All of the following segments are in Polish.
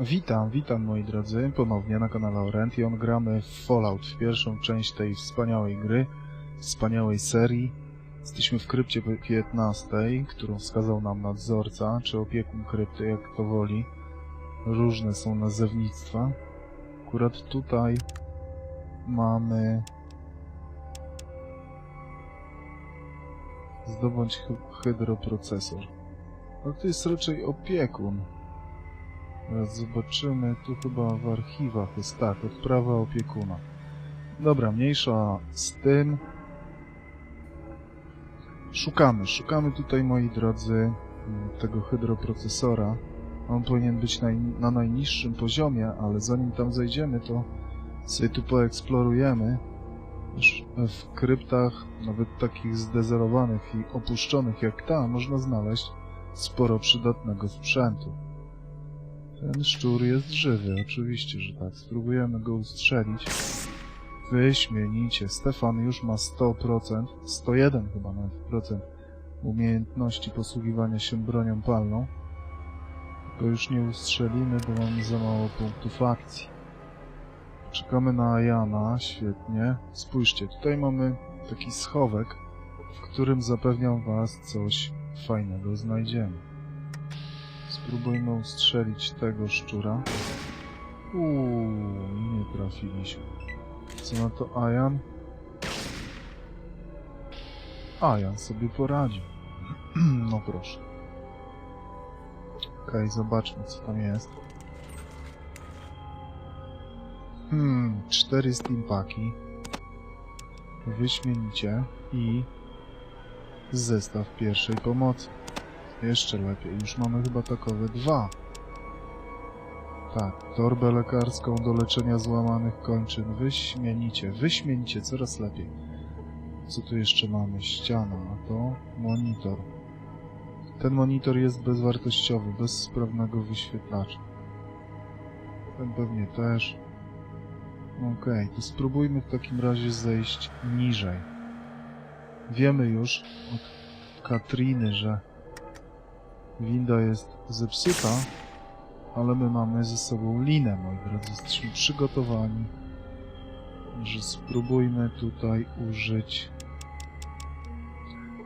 Witam, witam moi drodzy, ponownie na kanale Oriention. Gramy w Fallout, w pierwszą część tej wspaniałej gry, wspaniałej serii. Jesteśmy w krypcie 15, którą wskazał nam nadzorca, czy opiekun krypty, jak to woli. Różne są nazewnictwa. Akurat tutaj mamy... Zdobądź hy- hydroprocesor. Ale to jest raczej opiekun. Teraz zobaczymy, tu chyba w archiwach jest tak, odprawa opiekuna. Dobra, mniejsza z tym. Szukamy, szukamy tutaj, moi drodzy, m, tego hydroprocesora. On powinien być naj, na najniższym poziomie, ale zanim tam zejdziemy, to sobie tu poeksplorujemy. Już w kryptach, nawet takich zdezolowanych i opuszczonych jak ta, można znaleźć sporo przydatnego sprzętu. Ten szczur jest żywy, oczywiście, że tak. Spróbujemy go ustrzelić. Wyśmienicie. Stefan już ma 100%, 101 chyba nawet procent umiejętności posługiwania się bronią palną. Go już nie ustrzelimy, bo mamy za mało punktów akcji. Czekamy na Jana, świetnie. Spójrzcie, tutaj mamy taki schowek, w którym zapewniam was coś fajnego znajdziemy. Spróbujmy ustrzelić tego szczura. Uuu, nie trafiliśmy. Co na to Ajan? Ajan sobie poradził. no proszę. Okej, zobaczmy co tam jest. Hmm, cztery steampaki. Wyśmienicie i zestaw pierwszej pomocy. Jeszcze lepiej, już mamy chyba takowe dwa. Tak, torbę lekarską do leczenia złamanych kończyn. Wyśmienicie, wyśmienicie, coraz lepiej. Co tu jeszcze mamy? Ściana, a to monitor. Ten monitor jest bezwartościowy, bez sprawnego wyświetlacza. Ten pewnie też. Okej, to spróbujmy w takim razie zejść niżej. Wiemy już od Katriny, że winda jest zepsuta, ale my mamy ze sobą linę, moi drodzy. Jesteśmy przygotowani, że spróbujmy tutaj użyć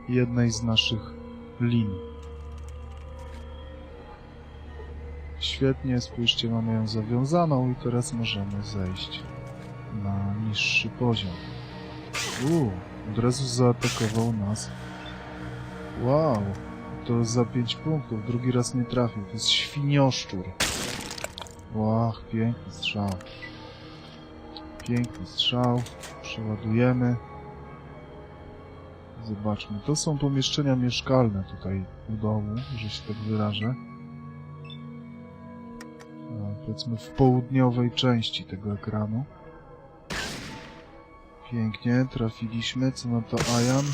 jednej z naszych lin. Świetnie, spójrzcie, mamy ją zawiązaną i teraz możemy zejść na niższy poziom. Uuu, od razu zaatakował nas. Wow, to za 5 punktów, drugi raz nie trafił. To jest świnioszczur. Łach, piękny strzał. Piękny strzał. Przeładujemy. Zobaczmy. To są pomieszczenia mieszkalne tutaj u domu, że się tak wyrażę. No, powiedzmy w południowej części tego ekranu. Pięknie, trafiliśmy. Co na to Ajan?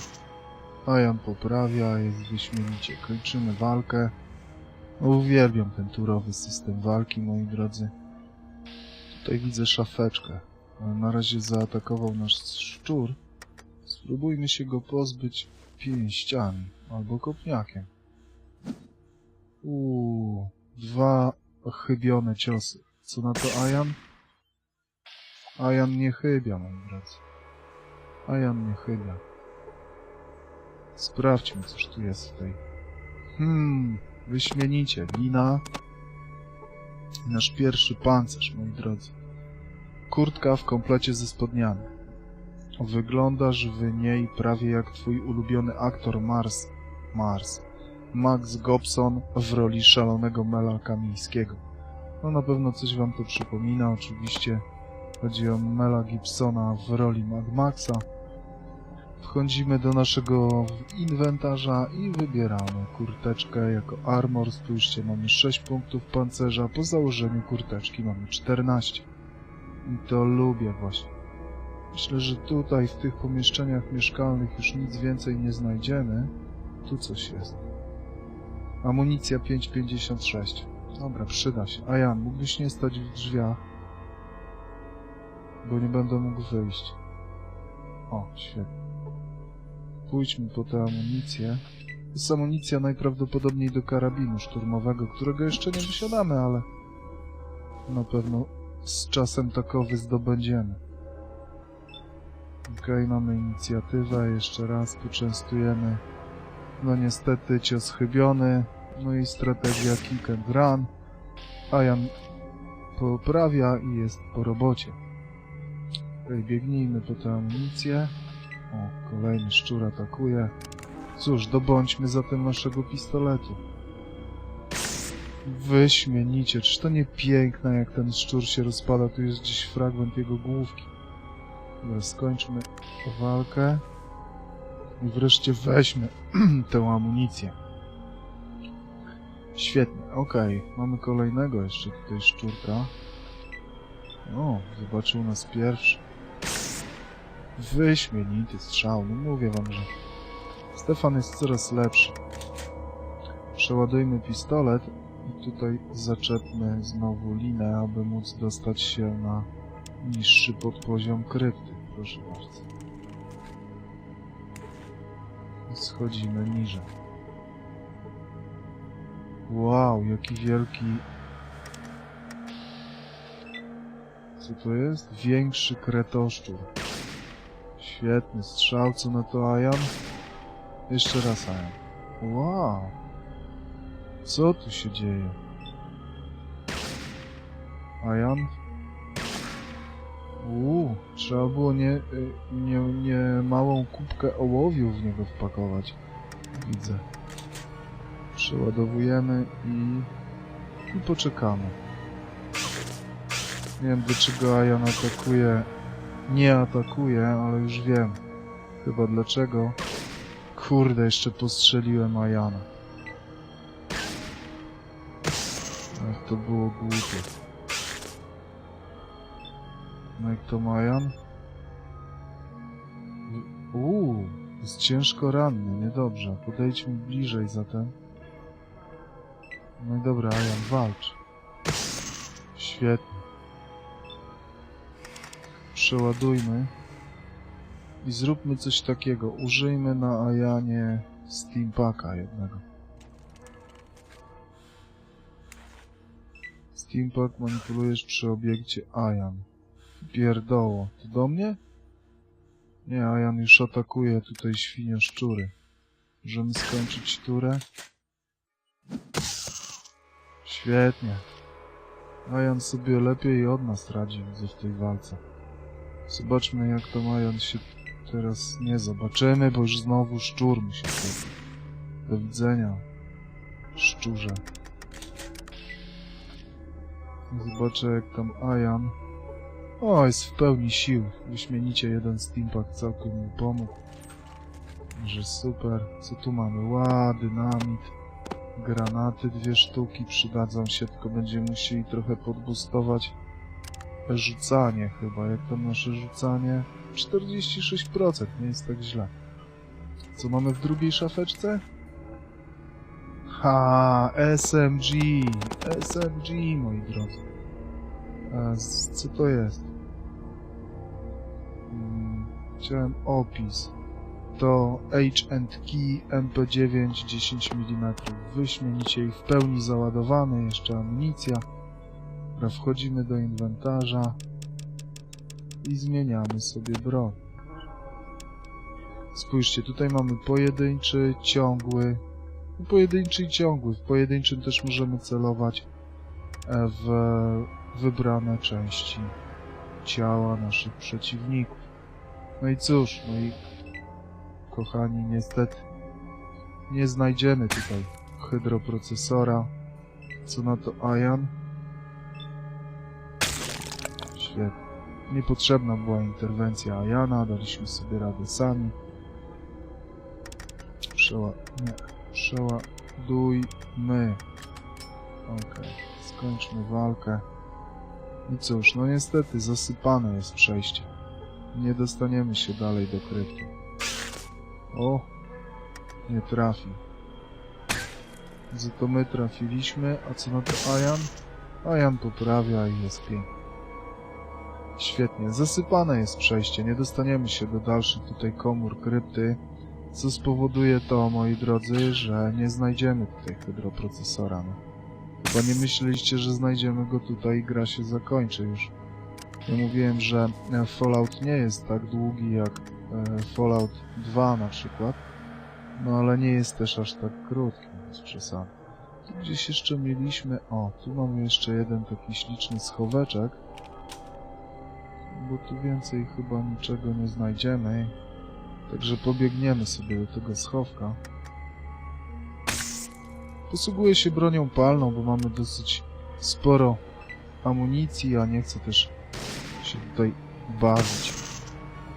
Ajan poprawia, jest wyśmienicie. Kończymy walkę. Uwielbiam ten turowy system walki, moi drodzy. Tutaj widzę szafeczkę. Na razie zaatakował nasz szczur. Spróbujmy się go pozbyć pięściami albo kopniakiem. Uuu, dwa chybione ciosy. Co na to Ajan? Ajan nie chybia, moi drodzy. Ajan nie chybia. Sprawdźmy, cóż tu jest tej. Hmm, wyśmienicie. Lina. Nasz pierwszy pancerz, moi drodzy. Kurtka w komplecie ze spodniami. Wyglądasz w niej prawie jak twój ulubiony aktor Mars. Mars. Max Gobson w roli szalonego Mela Kamińskiego. No na pewno coś wam to przypomina, oczywiście. Chodzi o Mela Gibsona w roli Mad Maxa. Wchodzimy do naszego inwentarza i wybieramy kurteczkę jako armor. Spójrzcie, mamy 6 punktów pancerza, po założeniu kurteczki mamy 14. I to lubię właśnie. Myślę, że tutaj w tych pomieszczeniach mieszkalnych już nic więcej nie znajdziemy. Tu coś jest. Amunicja 5,56. Dobra, przyda się. A Jan, mógłbyś nie stać w drzwiach? Bo nie będę mógł wyjść. O, świetnie. Pójdźmy po tę amunicję. Jest amunicja najprawdopodobniej do karabinu szturmowego, którego jeszcze nie posiadamy, ale Na pewno z czasem takowy zdobędziemy. Okej, mamy inicjatywę, jeszcze raz poczęstujemy. No niestety cios chybiony, no i strategia kick and run. Ajan poprawia i jest po robocie. Okej, biegnijmy po tę amunicję. O, kolejny szczur atakuje. Cóż, dobądźmy zatem naszego pistoletu. Wyśmienicie, czy to nie piękne, jak ten szczur się rozpada? Tu jest gdzieś fragment jego główki. Dobra, skończmy walkę. I wreszcie weźmy tę amunicję. Świetnie, okej. Mamy kolejnego jeszcze tutaj szczurka. O, zobaczył nas pierwszy. Wyśmienity strzał, no mówię wam, że Stefan jest coraz lepszy. Przeładujmy pistolet i tutaj zaczepmy znowu linę, aby móc dostać się na niższy podpoziom krypty. Proszę bardzo. Schodzimy niżej. Wow, jaki wielki... Co to jest? Większy kretoszczur. Świetny strzał, co na to Ajan? Jeszcze raz Ajan. Wow. Co tu się dzieje? Ajan? Uuu, trzeba było nie, y, nie, nie małą kubkę ołowiu w niego wpakować. Widzę. Przeładowujemy i, i poczekamy. Nie wiem dlaczego Ajan atakuje. Nie atakuje, ale już wiem. Chyba dlaczego. Kurde, jeszcze postrzeliłem Ajana. Ach, to było głupie. No jak to Majan? Uuu, jest ciężko ranny, niedobrze. Podejdźmy bliżej zatem. No i dobra, Ajan, walcz. Świetnie. Przeładujmy. I zróbmy coś takiego. Użyjmy na Ajanie Steampaka jednego. Steampak manipulujesz przy obiekcie Ajan. Pierdoło. To do mnie? Nie, Ajan już atakuje tutaj świnie szczury. Możemy skończyć turę? Świetnie. Ajan sobie lepiej od nas radzi, w tej walce. Zobaczmy, jak to Ajan się teraz nie zobaczymy, bo już znowu szczur mi się skończy. Do widzenia, szczurze. Zobaczę, jak tam Ajan... O, jest w pełni sił. Wyśmienicie jeden steampack całkiem mu pomógł. Że super. Co tu mamy? Ła, dynamit. Granaty dwie sztuki przydadzą się, tylko będziemy musieli trochę podbustować rzucanie chyba. Jak tam nasze rzucanie? 46%, nie jest tak źle. Co mamy w drugiej szafeczce? Ha, SMG, SMG, moi drodzy. A, co to jest? Hmm, chciałem opis. To H&K MP9 10 mm. Wyśmienicie i w pełni załadowany, jeszcze amunicja. Dobra, wchodzimy do inwentarza i zmieniamy sobie broń. Spójrzcie, tutaj mamy pojedynczy, ciągły, no, pojedynczy i ciągły. W pojedynczym też możemy celować e, w wybrane części ciała naszych przeciwników. No i cóż, no i kochani, niestety nie znajdziemy tutaj hydroprocesora. Co na to Ajan? Niepotrzebna była interwencja Ajana, daliśmy sobie radę sami. Przeła... nie. Przeładujmy. Okej, skończmy walkę. I cóż, no niestety zasypane jest przejście. Nie dostaniemy się dalej do krypty. O! Nie trafił. Za to my trafiliśmy, a co na to Ajan? Ajan poprawia i jest pięknie. Świetnie, zasypane jest przejście, nie dostaniemy się do dalszych tutaj komór krypty, co spowoduje to, moi drodzy, że nie znajdziemy tutaj hydroprocesora. No. Chyba nie myśleliście, że znajdziemy go tutaj i gra się zakończy już. Ja mówiłem, że e, Fallout nie jest tak długi jak e, Fallout 2 na przykład, no ale nie jest też aż tak krótki, bez przesady. Tu gdzieś jeszcze mieliśmy... O, tu mamy jeszcze jeden taki śliczny schoweczek, bo tu więcej chyba niczego nie znajdziemy, także pobiegniemy sobie do tego schowka. Posługuję się bronią palną, bo mamy dosyć sporo amunicji, a nie chcę też się tutaj bawić.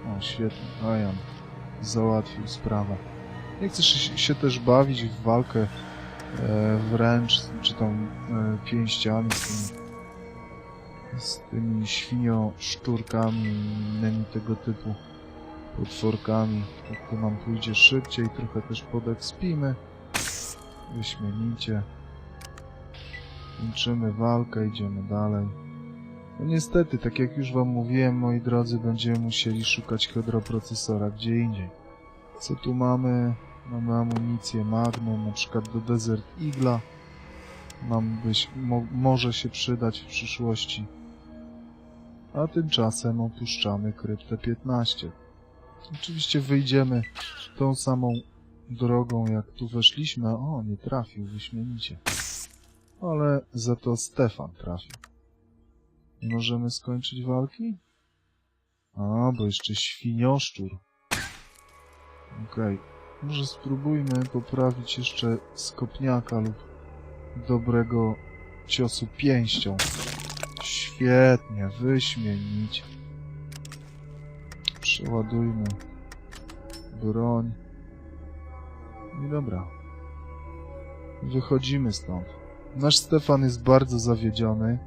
O, świetnie, Ryan załatwił sprawę. Nie chcę się, też bawić w walkę e, wręcz, czy tam e, pięściami z tymi, z tymi świnioszczurkami i innymi tego typu potworkami. To nam pójdzie szybciej, trochę też podekspimy. Wyśmienicie. Kończymy walkę, idziemy dalej. No niestety, tak jak już wam mówiłem, moi drodzy, będziemy musieli szukać hydroprocesora gdzie indziej. Co tu mamy? Mamy amunicję Magnum, na przykład do Desert Eagla. Nam być, mo, może się przydać w przyszłości. A tymczasem opuszczamy kryptę 15. Oczywiście wyjdziemy tą samą drogą, jak tu weszliśmy. O, nie trafił, wyśmienicie. Ale za to Stefan trafił. Możemy skończyć walki? A, bo jeszcze świnioszczur. Okej. Okay. Może spróbujmy poprawić jeszcze skopniaka lub dobrego ciosu pięścią. Świetnie, wyśmienicie. Przeładujmy broń. I dobra. Wychodzimy stąd. Nasz Stefan jest bardzo zawiedziony.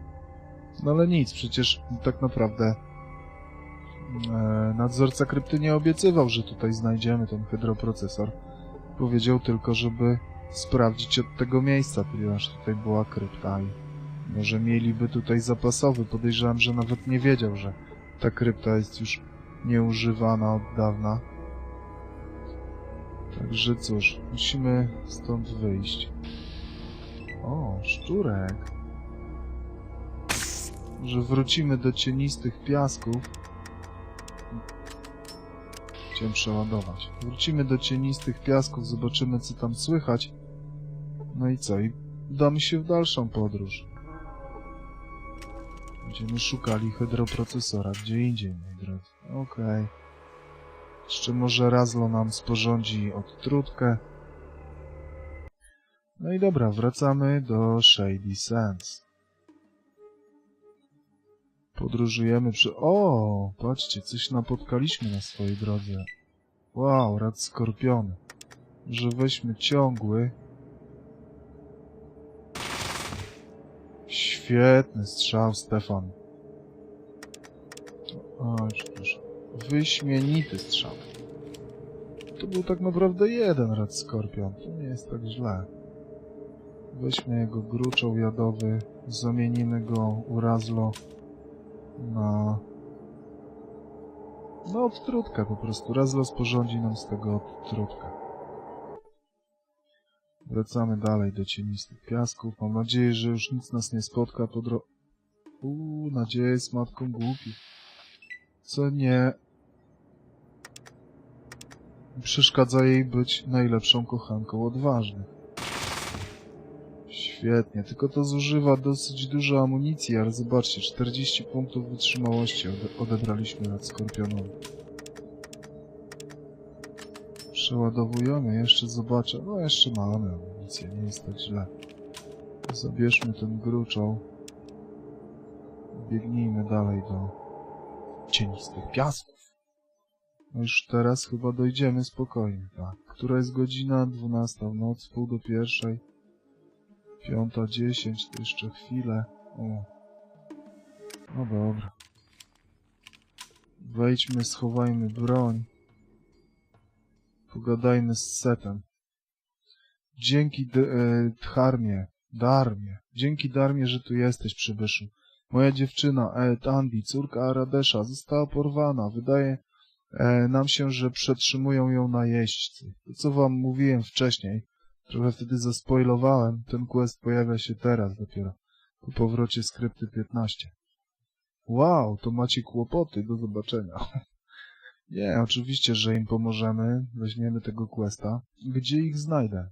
No ale nic, przecież tak naprawdę e, nadzorca krypty nie obiecywał, że tutaj znajdziemy ten hydroprocesor. Powiedział tylko, żeby sprawdzić od tego miejsca, ponieważ tutaj była krypta i może mieliby tutaj zapasowy. Podejrzewam, że nawet nie wiedział, że ta krypta jest już nieużywana od dawna. Także cóż, musimy stąd wyjść. O, szczurek. Że wrócimy do cienistych piasków. Chciałem przeładować. Wrócimy do cienistych piasków, zobaczymy co tam słychać. No i co? I udamy się w dalszą podróż. Będziemy szukali hydroprocesora gdzie indziej, moi drodzy. Okej. Okay. Jeszcze może Razlo nam sporządzi odtrutkę. No i dobra, wracamy do Shady Sands. Podróżujemy przy... O, patrzcie, coś napotkaliśmy na swojej drodze. Wow, rad skorpiony. Że weźmy ciągły. Świetny strzał, Stefan. O, już proszę. Wyśmienity strzał. To był tak naprawdę jeden rad skorpion. To nie jest tak źle. Weźmy jego gruczoł jadowy, zamienimy go urazlo na... na odtrutkę po prostu. Razlo sporządzi nam z tego odtrutkę. Wracamy dalej do cienistych piasków. Mam nadzieję, że już nic nas nie spotka po dro... Uuu, nadzieja jest matką głupich. Co nie... Przeszkadza jej być najlepszą kochanką odważnych. Świetnie, tylko to zużywa dosyć dużo amunicji, ale zobaczcie, 40 punktów wytrzymałości ode odebraliśmy nad skorpionem. Przeładowujemy, jeszcze zobaczę. No, jeszcze mamy amunicję, nie jest tak źle. Zabierzmy ten gruczoł. Biegnijmy dalej do cienistych piasków. No już teraz chyba dojdziemy spokojnie, tak. Która jest godzina? 12 w nocy, pół do pierwszej. Piąta dziesięć, to jeszcze chwilę. O. No dobra. Wejdźmy, schowajmy broń. Pogadajmy z Setem. Dzięki e, Dharmie, Darmie, dzięki Darmie, że tu jesteś, przybyszu. Moja dziewczyna, Ed Andy, córka Aradesza, została porwana. Wydaje e, nam się, że przetrzymują ją najeźdźcy. To, co wam mówiłem wcześniej, Trochę wtedy zaspoilowałem. Ten quest pojawia się teraz dopiero. Po powrocie skrypty 15. Wow, to macie kłopoty. Do zobaczenia. Nie, oczywiście, że im pomożemy. Weźmiemy tego questa. Gdzie ich znajdę?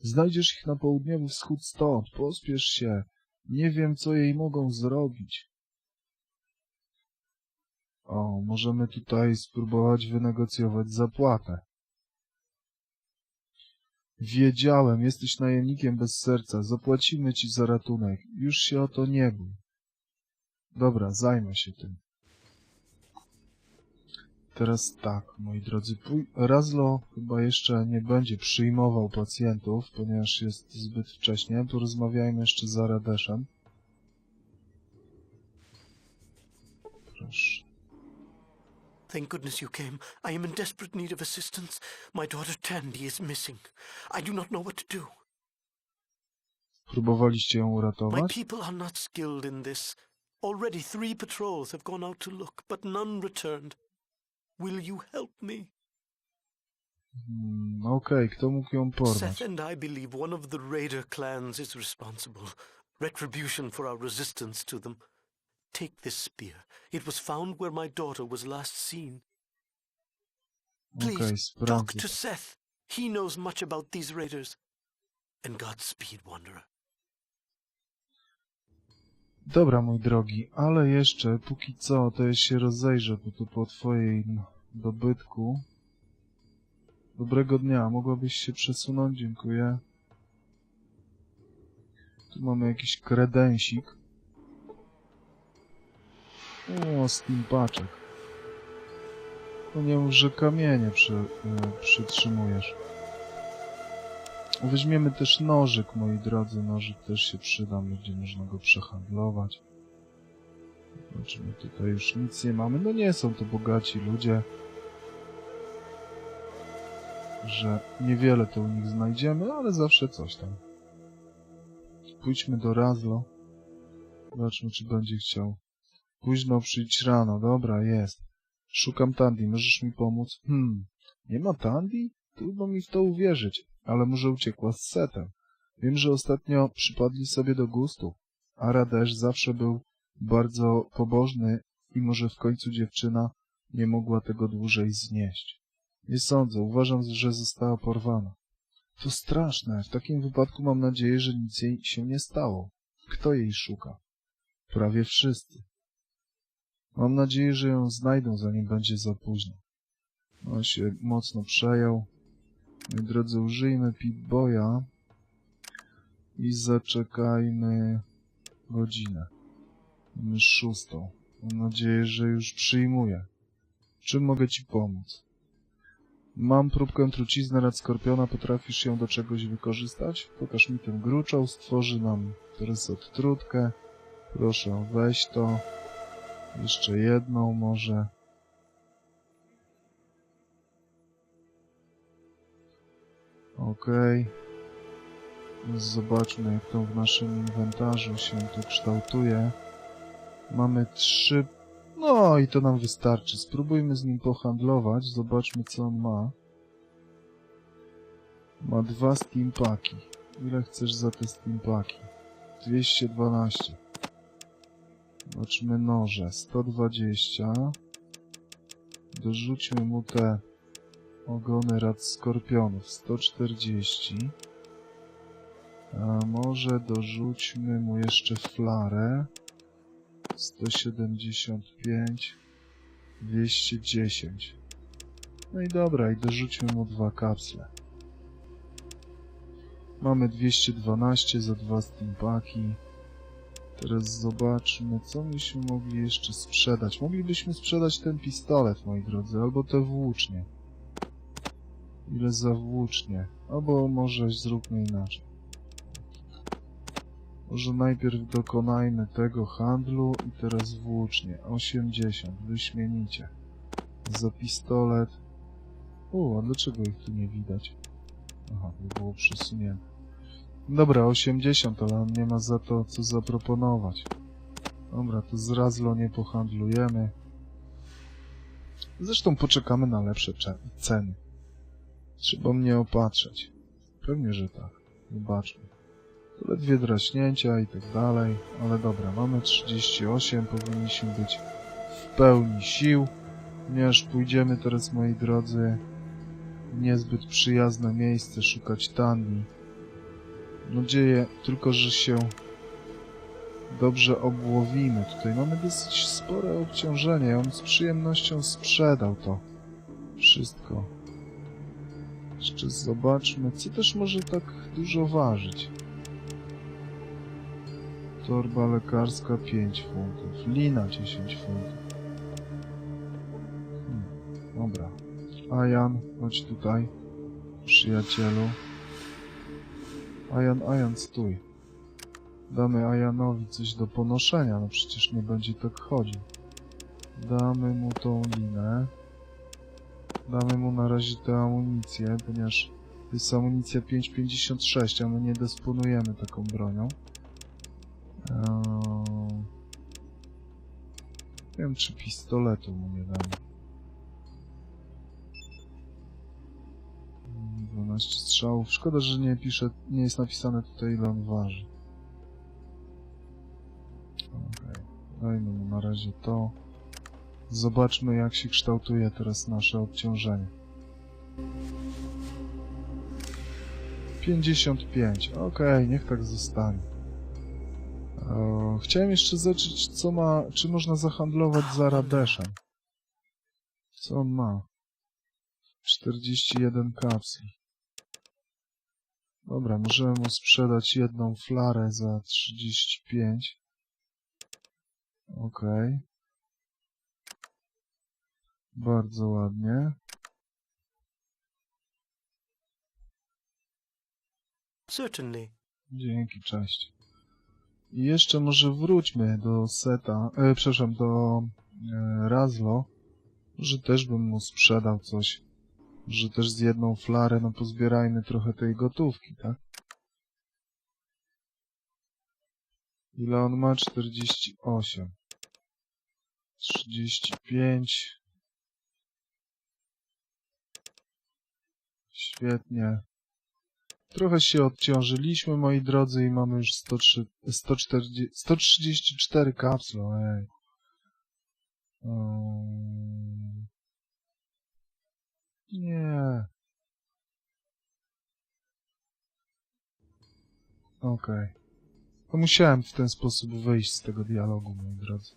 Znajdziesz ich na południowy wschód stąd. Pospiesz się. Nie wiem, co jej mogą zrobić. O, możemy tutaj spróbować wynegocjować zapłatę. Wiedziałem, jesteś najemnikiem bez serca. Zapłacimy ci za ratunek. Już się o to nie bój. Dobra, zajmę się tym. Teraz tak, moi drodzy, Razlo chyba jeszcze nie będzie przyjmował pacjentów, ponieważ jest zbyt wcześnie. Porozmawiajmy jeszcze z Aradeszem. Proszę. Thank goodness you came. I am in desperate need of assistance. My daughter Tandy is missing. I do not know what to do. Próbowaliście ją My uratować? people are not skilled in this. Already three patrols have gone out to look, but none returned. Will you help me? Hmm, Okej, kto mógł ją porwać? Seth and I believe one of the raider clans is responsible. Retribution for our resistance to them. Take this spear. It was found where my daughter was last seen. Please, talk to Seth. He knows much about these raiders. And Godspeed, Wanderer. Dobra, mój drogi, ale jeszcze, póki co, to ja się rozejrzę po, tu po twoim dobytku. Dobrego dnia, mogłabyś się przesunąć? Dziękuję. Tu mamy jakiś kredensik. O, steampaczek. No nie mów, że kamienie przy, y, przytrzymujesz. Weźmiemy też nożyk, moi drodzy. Nożyk też się przyda, będzie można go przehandlować. Zobaczymy, tutaj już nic nie mamy. No nie są to bogaci ludzie. Że niewiele to u nich znajdziemy, ale zawsze coś tam. Pójdźmy do Razlo. Zobaczmy, czy będzie chciał. Późno przyjdź rano. Dobra, jest. Szukam Tandy. Możesz mi pomóc? Hmm. Nie ma Tandy? Trudno mi w to uwierzyć, ale może uciekła z setem. Wiem, że ostatnio przypadli sobie do gustu. Ara też zawsze był bardzo pobożny i może w końcu dziewczyna nie mogła tego dłużej znieść. Nie sądzę, uważam, że została porwana. To straszne. W takim wypadku mam nadzieję, że nic jej się nie stało. Kto jej szuka? Prawie wszyscy. Mam nadzieję, że ją znajdą, zanim będzie za późno. On się mocno przejął. Moi drodzy, użyjmy Pip-Boya i zaczekajmy godzinę. Mamy szóstą. Mam nadzieję, że już przyjmuję. Czym mogę ci pomóc? Mam próbkę trucizny rad skorpiona, potrafisz ją do czegoś wykorzystać? Pokaż mi ten gruczoł, stworzy nam teraz odtrutkę. Proszę, weź to. Jeszcze jedną może. Okej. Zobaczmy, jak to w naszym inwentarzu się tu kształtuje. Mamy trzy... No i to nam wystarczy. Spróbujmy z nim pohandlować. Zobaczmy, co on ma. Ma dwa steampaki. Ile chcesz za te steampaki? 212. Zobaczmy noże. 120. Dorzućmy mu te ogony rad skorpionów. 140. A może dorzućmy mu jeszcze flarę. 175. 210. No i dobra, i dorzućmy mu dwa kapsle. Mamy 212 za dwa steampaki. Teraz zobaczmy, co byśmy mogli jeszcze sprzedać. Moglibyśmy sprzedać ten pistolet, moi drodzy, albo te włócznie. Ile za włócznie? Albo może zróbmy inaczej. Może najpierw dokonajmy tego handlu i teraz włócznie. 80, wyśmienicie. Za pistolet. U, a dlaczego ich tu nie widać? Aha, to było przesunięte. Dobra, 80, ale on nie ma za to co zaproponować. Dobra, to z Razlo nie pohandlujemy. Zresztą poczekamy na lepsze ceny. Trzeba mnie opatrzeć. Pewnie, że tak. Zobaczmy. To ledwie draśnięcia i tak dalej, ale dobra, mamy 38, powinniśmy być w pełni sił, ponieważ pójdziemy teraz, moi drodzy, niezbyt przyjazne miejsce szukać Tanni. Mam nadzieję tylko, że się dobrze obłowimy. Tutaj mamy dosyć spore obciążenie. Bym z przyjemnością sprzedał to wszystko. Jeszcze zobaczmy, co też może tak dużo ważyć. Torba lekarska 5 funtów, lina 10 funtów. Hmm, dobra. Ajan, chodź tutaj, przyjacielu. Ajan, Ajan, stój. Damy Ajanowi coś do ponoszenia, no przecież nie będzie tak chodził. Damy mu tą linę. Damy mu na razie tę amunicję, ponieważ to jest amunicja 5,56, a my nie dysponujemy taką bronią. Eee... Nie wiem, czy pistoletu mu nie damy. Mm, 12 strzałów. Szkoda, że nie pisze, nie jest napisane tutaj ile on waży. Okej, dajmy mu na razie to. Zobaczmy jak się kształtuje teraz nasze obciążenie. 55. Okej, niech tak zostanie. Chciałem jeszcze zobaczyć, co ma, czy można zahandlować za Radeszem. Co on ma? 41 kapsli. Dobra, możemy mu sprzedać jedną flarę za 35. Okej. Bardzo ładnie. Certainly. Dzięki, cześć. I jeszcze może wróćmy do Seta, e, przepraszam, do e, Razlo. Że też bym mu sprzedał coś. Że też z jedną flarę, no pozbierajmy trochę tej gotówki, tak? Ile on ma? 48. 35. Świetnie. Trochę się odciążyliśmy, moi drodzy, i mamy już 103, 140, 134 kapsle, ej. Um... Nie. Okej. To musiałem w ten sposób wyjść z tego dialogu, moi drodzy.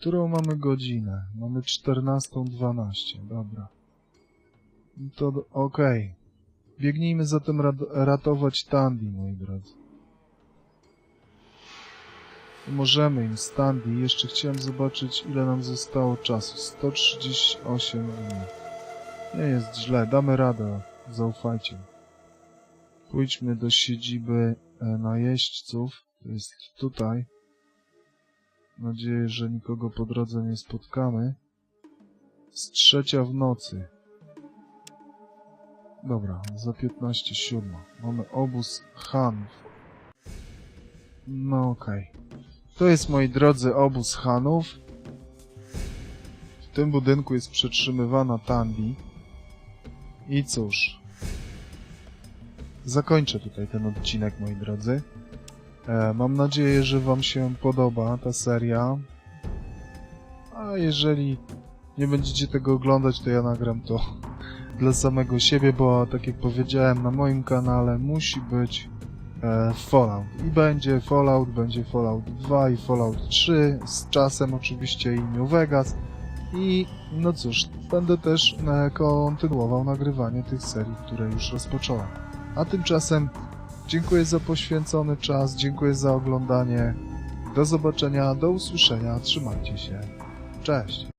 Którą mamy godzinę? Mamy 14.12, dobra. To okej. Biegnijmy zatem rad ratować Tandy, moi drodzy. Możemy im z Tandy. Jeszcze chciałem zobaczyć, ile nam zostało czasu. 138 dni. Nie jest źle, damy radę. Zaufajcie. Pójdźmy do siedziby e, najeźdźców. To jest tutaj. Mam nadzieję, że nikogo po drodze nie spotkamy. Z trzecia w nocy. Dobra, za 15 siódma. Mamy obóz Hanów. No okej. To jest, moi drodzy, obóz Hanów. W tym budynku jest przetrzymywana Tandy. I cóż. Zakończę tutaj ten odcinek, moi drodzy. E, mam nadzieję, że wam się podoba ta seria. A jeżeli nie będziecie tego oglądać, to ja nagram to dla samego siebie, bo tak jak powiedziałem na moim kanale musi być e, Fallout. I będzie Fallout, będzie Fallout 2 i Fallout 3, z czasem oczywiście i New Vegas. I no cóż, będę też e, kontynuował nagrywanie tych serii, które już rozpocząłem. A tymczasem dziękuję za poświęcony czas, dziękuję za oglądanie. Do zobaczenia, do usłyszenia, trzymajcie się. Cześć!